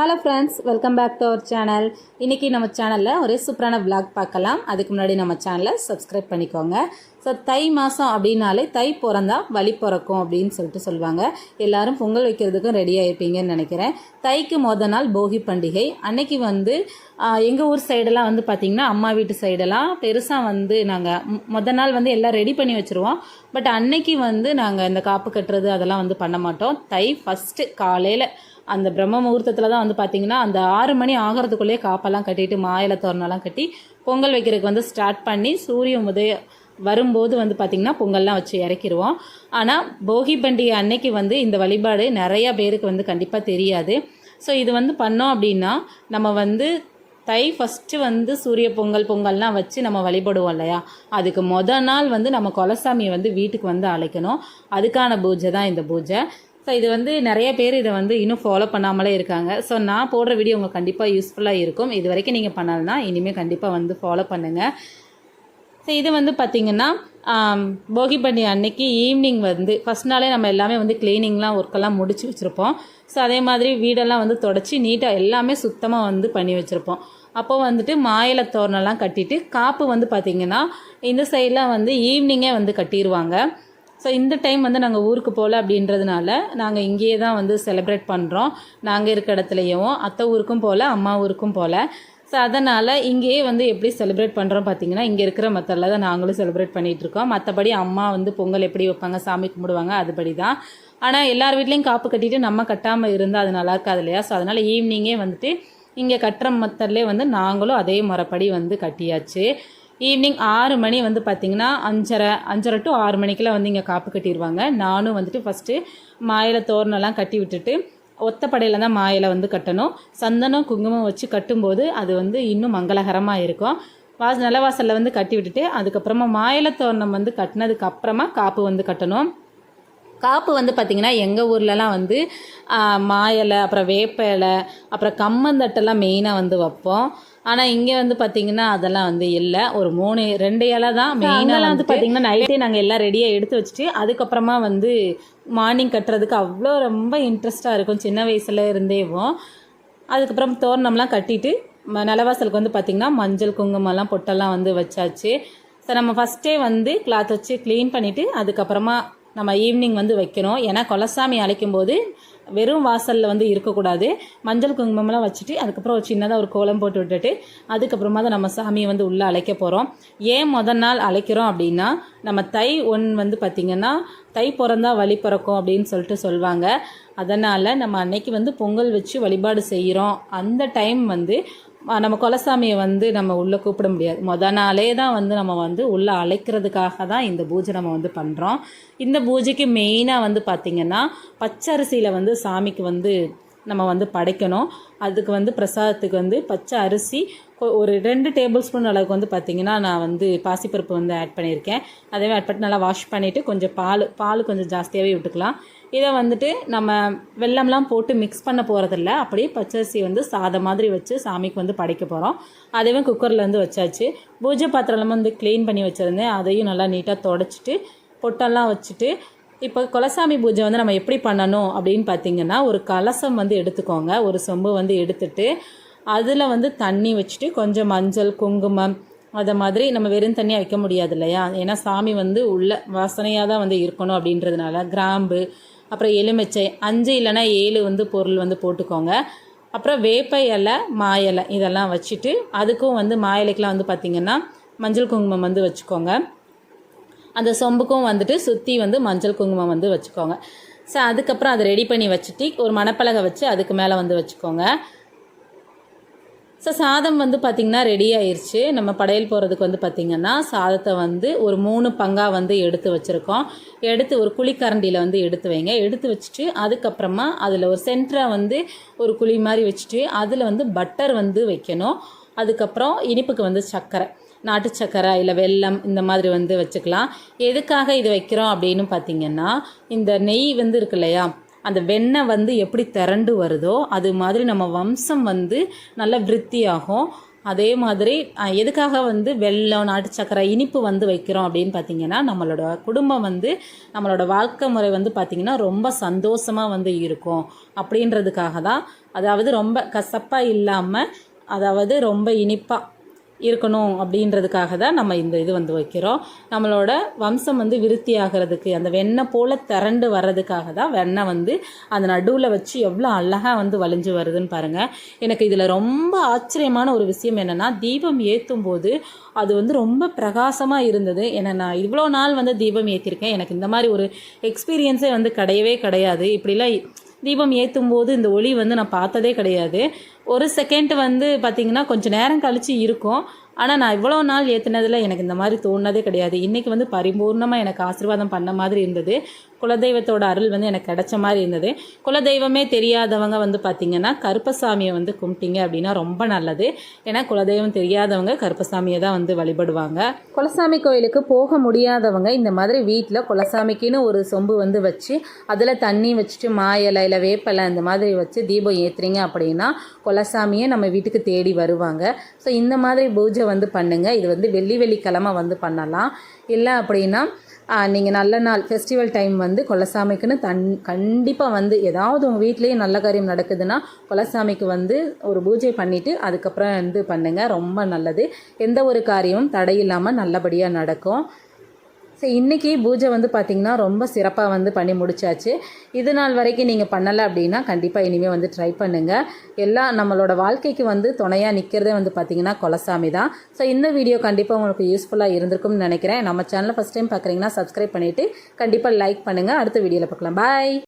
Hello friends welcome back to our channel இன்றைக்கி நம்ம சேனலில் ஒரு சூப்பரான விளாக் பார்க்கலாம். அதுக்கு முன்னாடி நம்ம சேனலை சப்ஸ்கிரைப் பண்ணிக்கோங்க. ஸோ தை மாதம் அப்படின்னாலே தை பிறந்தா வழி பிறக்கும் அப்படின்னு சொல்லிட்டு சொல்லுவாங்க. எல்லாரும் பொங்கல் வைக்கிறதுக்கும் ரெடி ஆகிருப்பீங்கன்னு நினைக்கிறேன். தைக்கு மொதல் நாள் போகி பண்டிகை. அன்னைக்கு வந்து எங்கள் ஊர் சைடெல்லாம் வந்து பார்த்திங்கன்னா அம்மா வீட்டு சைடெல்லாம் பெருசாக வந்து நாங்கள் மொதல் நாள் வந்து எல்லாம் ரெடி பண்ணி வச்சுருவோம். பட் அன்னைக்கு வந்து நாங்கள் இந்த காப்பு கட்டுறது அதெல்லாம் வந்து பண்ண மாட்டோம். தை ஃபஸ்ட்டு காலையில் அந்த பிரம்ம முகூர்த்தத்தில் தான் வந்து பார்த்தீங்கன்னா அந்த ஆறு மணி ஆகிறதுக்குள்ளேயே காப்பெல்லாம் கட்டிட்டு மாயில தோரணெல்லாம் கட்டி பொங்கல் வைக்கிறதுக்கு வந்து ஸ்டார்ட் பண்ணி சூரிய உதய வரும்போது வந்து பார்த்திங்கன்னா பொங்கல்லாம் வச்சு இறக்கிடுவோம் ஆனால் போகி பண்டிகை அன்னைக்கு வந்து இந்த வழிபாடு நிறையா பேருக்கு வந்து கண்டிப்பாக தெரியாது. ஸோ இது வந்து பண்ணோம் அப்படின்னா நம்ம வந்து தை ஃபஸ்ட்டு வந்து சூரிய பொங்கல் பொங்கல்லாம் வச்சு நம்ம வழிபடுவோம் இல்லையா? அதுக்கு மொதல் நாள் வந்து நம்ம குலசாமியை வந்து வீட்டுக்கு வந்து அழைக்கணும். அதுக்கான பூஜை தான் இந்த பூஜை. ஸோ இது வந்து நிறைய பேர் இதை வந்து இன்னும் ஃபாலோ பண்ணாமலே இருக்காங்க. ஸோ நான் போடுற வீடியோ உங்களுக்கு கண்டிப்பாக யூஸ்ஃபுல்லாக இருக்கும். இது வரைக்கும் நீங்கள் பண்ணலைன்னா இனிமேல் கண்டிப்பாக வந்து ஃபாலோ பண்ணுங்கள் இது வந்து பார்த்திங்கன்னா போகி பண்டிகை அன்னைக்கு ஈவினிங் வந்து ஃபஸ்ட் நாளே நம்ம எல்லாமே வந்து க்ளீனிங்லாம் ஒர்க்கெல்லாம் முடிச்சு வச்சுருப்போம். ஸோ அதே மாதிரி வீடெல்லாம் வந்து தொடச்சி நீட்டாக எல்லாமே சுத்தமாக வந்து பண்ணி வச்சுருப்போம். அப்போ வந்துட்டு மாயில தோரணெல்லாம் கட்டிட்டு காப்பு வந்து பார்த்திங்கன்னா இந்த சைடெலாம் வந்து ஈவினிங்கே வந்து கட்டிடுவாங்க ஸோ இந்த டைம் வந்து நாங்கள் ஊருக்கு போகல அப்படின்றதுனால நாங்கள் இங்கேயே தான் வந்து செலிப்ரேட் பண்ணுறோம் நாங்கள் இருக்க இடத்துலையும் அத்தை ஊருக்கும் போகல அம்மா ஊருக்கும் போகல ஸோ அதனால் இங்கேயே வந்து எப்படி செலிப்ரேட் பண்ணுறோம் பார்த்தீங்கன்னா இங்கே இருக்கிற மெத்தடில் தான் நாங்களும் செலிப்ரேட் பண்ணிகிட்டு இருக்கோம். மற்றபடி அம்மா வந்து பொங்கல் எப்படி வைப்பாங்க சாமி கும்பிடுவாங்க அதுபடி தான் ஆனால் எல்லார் வீட்லேயும் காப்பு கட்டிட்டு நம்ம கட்டாமல் இருந்தால் அது நல்லா இருக்காது இல்லையா? ஸோ அதனால் ஈவினிங்கே வந்துட்டு இங்கே கட்டுற மெத்தட்லேயே வந்து நாங்களும் அதே முறைப்படி வந்து கட்டியாச்சு. ஈவினிங் ஆறு மணி வந்து பார்த்திங்கன்னா அஞ்சரை அஞ்சரை டு ஆறு மணிக்கெல்லாம் வந்து இங்கே காப்பு கட்டிடுவாங்க நானும் வந்துட்டு ஃபஸ்ட்டு மாயில தோரணெல்லாம் கட்டி விட்டுட்டு ஒத்தப்படையில் தான் மாயில வந்து கட்டணும். சந்தனம் குங்குமம் வச்சு கட்டும்போது அது வந்து இன்னும் மங்களகரமாக இருக்கும். வாச நிலவாசலில் வந்து கட்டி விட்டுட்டு அதுக்கப்புறமா மாயில தோரணம் வந்து கட்டினதுக்கு அப்புறமா காப்பு வந்து கட்டணும். காப்பு வந்து பார்த்திங்கன்னா எங்கள் ஊர்லலாம் வந்து மாயலை அப்புறம் வேப்ப இலை அப்புறம் கம்மந்தட்டெல்லாம் மெயினாக வந்து வைப்போம். ஆனால் இங்கே வந்து பார்த்திங்கன்னா அதெல்லாம் வந்து இல்லை. ஒரு மூணு ரெண்டு இலை தான் மெயினாக வந்து பார்த்திங்கன்னா நைட்டே நாங்கள் எல்லாம் ரெடியாக எடுத்து வச்சுட்டு அதுக்கப்புறமா வந்து மார்னிங் கட்டுறதுக்கு அவ்வளோ ரொம்ப இன்ட்ரெஸ்ட்டாக இருக்கும். சின்ன வயசுல இருந்தேவும் அதுக்கப்புறம் தோரணம்லாம் கட்டிட்டு நிலவாசலுக்கு வந்து பார்த்திங்கன்னா மஞ்சள் குங்குமம்லாம் பொட்டெல்லாம் வந்து வச்சாச்சு. ஸோ நம்ம ஃபஸ்ட்டே வந்து கிளாத் வச்சு க்ளீன் பண்ணிவிட்டு அதுக்கப்புறமா நம்ம ஈவினிங் வந்து வைக்கணும் ஏன்னா கொலசாமி அழைக்கும் போது வெறும் வாசலில் வந்து இருக்கக்கூடாது. மஞ்சள் குங்குமம்லாம் வச்சுட்டு அதுக்கப்புறம் ஒரு சின்னதாக ஒரு கோலம் போட்டு விட்டுட்டு அதுக்கப்புறமா தான் நம்ம சாமியை வந்து உள்ளே அழைக்க போகிறோம் ஏன் முதல் நாள் அழைக்கிறோம் அப்படின்னா நம்ம தை ஒன் வந்து பார்த்திங்கன்னா தை பிறந்தா வழி பிறக்கும் அப்படின்னு சொல்லிட்டு சொல்லுவாங்க. அதனால் நம்ம அன்னைக்கு வந்து பொங்கல் வச்சு வழிபாடு செய்கிறோம் அந்த டைம் வந்து நம்ம குலசாமியை வந்து நம்ம உள்ளே கூப்பிட முடியாது. மொதல் நாளே தான் வந்து நம்ம வந்து உள்ளே அழைக்கிறதுக்காக தான் இந்த பூஜை நம்ம வந்து பண்ணுறோம் இந்த பூஜைக்கு மெயினாக வந்து பார்த்திங்கன்னா பச்சரிசியில் வந்து சாமிக்கு வந்து நம்ம வந்து படைக்கணும். அதுக்கு வந்து பிரசாதத்துக்கு வந்து பச்சை அரிசி ஒரு ரெண்டு டேபிள் ஸ்பூன் அளவுக்கு வந்து பார்த்திங்கன்னா நான் வந்து பாசிப்பருப்பு வந்து ஆட் பண்ணியிருக்கேன். அதே ஆட் பண்ணி நல்லா வாஷ் பண்ணிவிட்டு கொஞ்சம் பால் பால் கொஞ்சம் ஜாஸ்தியாகவே விட்டுக்கலாம். இதை வந்துட்டு நம்ம வெல்லம்லாம் போட்டு மிக்ஸ் பண்ண போகிறதில்ல அப்படியே பச்சரிசி வந்து சாதம் மாதிரி வச்சு சாமிக்கு வந்து படைக்க போகிறோம் அதேவே குக்கரில் வந்து வச்சாச்சு. பூஜை பாத்திரம்லாம் வந்து க்ளீன் பண்ணி வச்சுருந்தேன். அதையும் நல்லா நீட்டாக தொடச்சிட்டு பொட்டெல்லாம் வச்சுட்டு இப்போ குலசாமி பூஜை வந்து நம்ம எப்படி பண்ணணும் அப்படின்னு பார்த்தீங்கன்னா ஒரு கலசம் வந்து எடுத்துக்கோங்க. ஒரு சொம்பு வந்து எடுத்துட்டு அதில் வந்து தண்ணி வச்சுட்டு கொஞ்சம் மஞ்சள் குங்குமம் அதை மாதிரி நம்ம வெறும் தண்ணியாக வைக்க முடியாது இல்லையா? ஏன்னா சாமி வந்து உள்ள வாசனையாக தான் வந்து இருக்கணும் அப்படின்றதுனால கிராம்பு அப்புறம் எலுமிச்சை அஞ்சு இல்லைன்னா ஏழு வந்து பொருள் வந்து போட்டுக்கோங்க. அப்புறம் வேப்ப இலை மா இலை இதெல்லாம் வச்சுட்டு அதுக்கும் வந்து மா இலைக்கெலாம் வந்து பார்த்திங்கன்னா மஞ்சள் குங்குமம் வந்து வச்சுக்கோங்க. அந்த சொம்புக்கும் வந்துட்டு சுற்றி வந்து மஞ்சள் குங்குமம் வந்து வச்சுக்கோங்க. ஸோ அதுக்கப்புறம் அதை ரெடி பண்ணி வச்சுட்டு ஒரு மணப்பலகை வச்சு அதுக்கு மேலே வந்து வச்சுக்கோங்க. ஸோ சாதம் வந்து பார்த்திங்கன்னா ரெடி ஆயிடுச்சு நம்ம படையல் போகிறதுக்கு வந்து பார்த்திங்கன்னா சாதத்தை வந்து ஒரு மூணு பங்காக வந்து எடுத்து வச்சுருக்கோம். எடுத்து ஒரு குழிக்கரண்டியில் வந்து எடுத்து வைங்க. எடுத்து வச்சுட்டு அதுக்கப்புறமா அதில் ஒரு சென்டராக வந்து ஒரு குழி மாதிரி வச்சுட்டு அதில் வந்து பட்டர் வந்து வைக்கணும். அதுக்கப்புறம் இனிப்புக்கு வந்து சர்க்கரை. நாட்டு சக்கரை இல்லை வெல்லம் இந்த மாதிரி வந்து வச்சுக்கலாம். எதுக்காக இது வைக்கிறோம் அப்படின்னு பார்த்தீங்கன்னா இந்த நெய் வந்து இருக்கு இல்லையா? அந்த வெண்ணெய் வந்து எப்படி திரண்டு வருதோ அது மாதிரி நம்ம வம்சம் வந்து நல்ல விருத்தியாகும். அதே மாதிரி எதுக்காக வந்து வெள்ளம் நாட்டு சக்கரை இனிப்பு வந்து வைக்கிறோம் அப்படின்னு பார்த்தீங்கன்னா நம்மளோட குடும்பம் வந்து நம்மளோட வாழ்க்கை முறை வந்து பார்த்திங்கன்னா ரொம்ப சந்தோஷமாக வந்து இருக்கும். அப்படின்றதுக்காக தான். அதாவது ரொம்ப கசப்பாக இல்லாமல் அதாவது ரொம்ப இனிப்பாக இருக்கணும் அப்படின்றதுக்காக தான் நம்ம இந்த இது வந்து வைக்கிறோம். நம்மளோட வம்சம் வந்து விருத்தி ஆகிறதுக்கு அந்த வெண்ணெய் போல் திரண்டு வர்றதுக்காக தான் வெண்ணெய் வந்து அந்த நடுவில் வச்சு எவ்வளோ அழகாக வந்து வலிஞ்சு வருதுன்னு பாருங்கள் எனக்கு இதில் ரொம்ப ஆச்சரியமான ஒரு விஷயம் என்னென்னா தீபம் ஏற்றும் போது அது வந்து ரொம்ப பிரகாசமாக இருந்தது. ஏன்னா நான் இவ்வளோ நாள் வந்து தீபம் ஏற்றிருக்கேன் எனக்கு இந்த மாதிரி ஒரு எக்ஸ்பீரியன்ஸே வந்து கிடையவே கிடையாது. இப்படிலாம் தீபம் ஏற்றும் போது இந்த ஒளி வந்து நான் பார்த்ததே கிடையாது. ஒரு செகண்ட் வந்து பார்த்திங்கன்னா கொஞ்சம் நேரம் கழித்து இருக்கும். ஆனால் நான் இவ்வளோ நாள் ஏற்றுனதில் எனக்கு இந்த மாதிரி தோணுனதே கிடையாது. இன்றைக்கி வந்து பரிபூர்ணமாக எனக்கு ஆசீர்வாதம் பண்ண மாதிரி இருந்தது. குலதெய்வத்தோட அருள் வந்து எனக்கு கிடைச்ச மாதிரி இருந்தது. குலதெய்வமே தெரியாதவங்க வந்து பார்த்திங்கன்னா கருப்பசாமியை வந்து கும்பிட்டீங்க அப்படின்னா ரொம்ப நல்லது. ஏன்னா குலதெய்வம் தெரியாதவங்க கருப்பசாமியை தான் வந்து வழிபடுவாங்க. குலசாமி கோயிலுக்கு போக முடியாதவங்க இந்த மாதிரி வீட்டில் குலசாமிக்குன்னு ஒரு சொம்பு வந்து வச்சு அதில் தண்ணி வச்சுட்டு மா இலை இல்லை வேப்பலை இந்த மாதிரி வச்சு தீபம் ஏற்றுறீங்க அப்படின்னா குலசாமியே நம்ம வீட்டுக்கு தேடி வருவாங்க. ஸோ இந்த மாதிரி பூஜை வந்து பண்ணுங்கள் இது வந்து வெள்ளி வெள்ளிக்கிழமை வந்து பண்ணலாம். இல்லை அப்படின்னா நீங்கள் நல்ல நாள் ஃபெஸ்டிவல் டைம் வந்து கொலசாமிக்குன்னு தன் கண்டிப்பாக வந்து ஏதாவது உங்கள் வீட்லேயே நல்ல காரியம் நடக்குதுன்னா கொலசாமிக்கு வந்து ஒரு பூஜை பண்ணிவிட்டு அதுக்கப்புறம் வந்து பண்ணுங்கள் ரொம்ப நல்லது. எந்த ஒரு காரியமும் தடையில்லாமல் நல்லபடியாக நடக்கும். ஸோ இன்றைக்கி பூஜை வந்து பார்த்திங்கன்னா ரொம்ப சிறப்பாக வந்து பண்ணி முடிச்சாச்சு. இது நாள் வரைக்கும் நீங்கள் பண்ணலை அப்படின்னா கண்டிப்பாக இனிமேல் வந்து ட்ரை பண்ணுங்கள் எல்லாம் நம்மளோட வாழ்க்கைக்கு வந்து துணையாக நிற்கிறதே வந்து பார்த்திங்கன்னா கொலசாமி தான். ஸோ இந்த வீடியோ கண்டிப்பாக உங்களுக்கு யூஸ்ஃபுல்லாக இருந்திருக்கும்னு நினைக்கிறேன். நம்ம சேனலை ஃபஸ்ட் டைம் பார்க்குறீங்கன்னா சப்ஸ்கிரைப் பண்ணிவிட்டு கண்டிப்பாக லைக் பண்ணுங்கள் அடுத்த வீடியோவில் பார்க்கலாம் பாய்